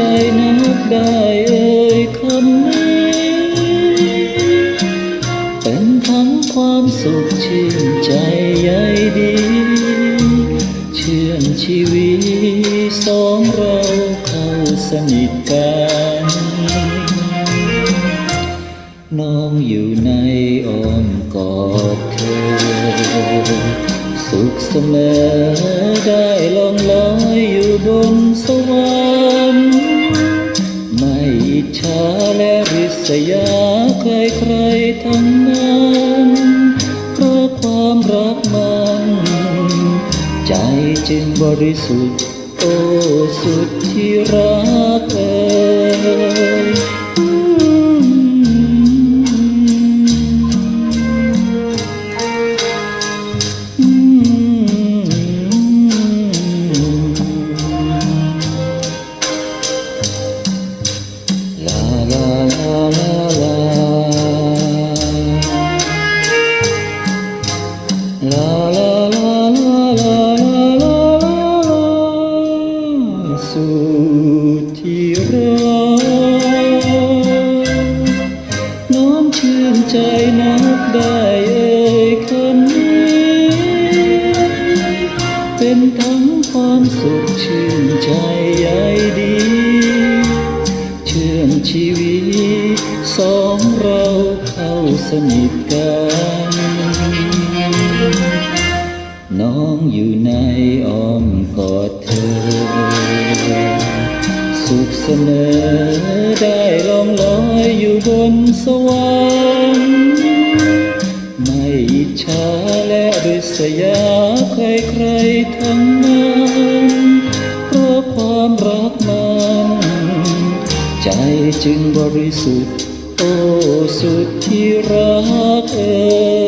ใจนักได้เอ่ยคำนี้ เป็นทั้งความสุขชื่นใจใยดี เชื่อมชีวิตสองเราเข้าสนิทกัน น้องอยู่ในอ้อมกอดเธอสุขเสมอได้ลองลอยอยู่บนสวรรค์ และริษยาใครใครทั้งนั้นเพราะความรักมัน ใจจึงบริสุทธิ์โอ้สุดที่รัก ที่รักน้องชื่นใจนักได้เอ่ยคำนี้เป็นทั้งความสุขชื่นใจใยดี เชื่อมชีวิตสองเราเข้าสนิทกันน้องอยู่ในอ้อมกอดเธอ สุขเสมอได้ลองลอยอยู่บนสวรรค์ไม่อิจฉาและริษยาใครใครทั้งนั้นเพราะความรักมันใจจึงบริสุทธิ์โอ้สุดที่รักเอ่